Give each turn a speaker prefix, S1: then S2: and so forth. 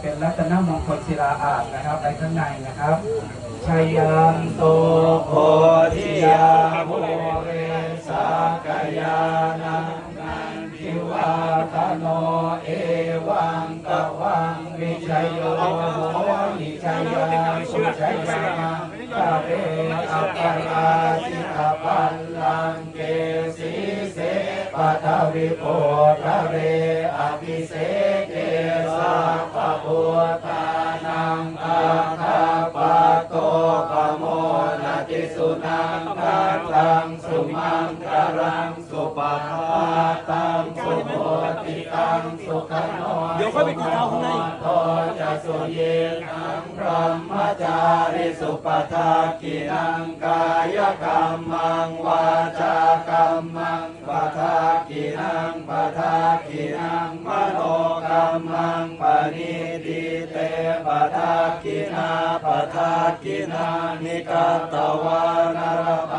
S1: เป็นรัตนมงคลศิลาอาจนะครับไปข้างในนะครับชัยยันโตโพธิยาโมเรสากยานังนันทิวาตโนเอวังกวังวิชัยโยโหนิชัยยาสุชัยยามังกะเรอัปปราชิตาปัลลังเกสีเสปัทวิโพธเรอภิเส สุนังกัตตังสุมังคารังสุปะปาตังสุโมติตังสุขโน
S2: เดี๋ยวค่อยไปกินข้าวข้างใน
S1: โตจะสุเยนังพรหมจาริสุปทากินังกายกรรมังวาจากรรมังปทากินังปทากินังมโนกรรมังปณิดิเตปทากินา ปทากินานิกาตวานาร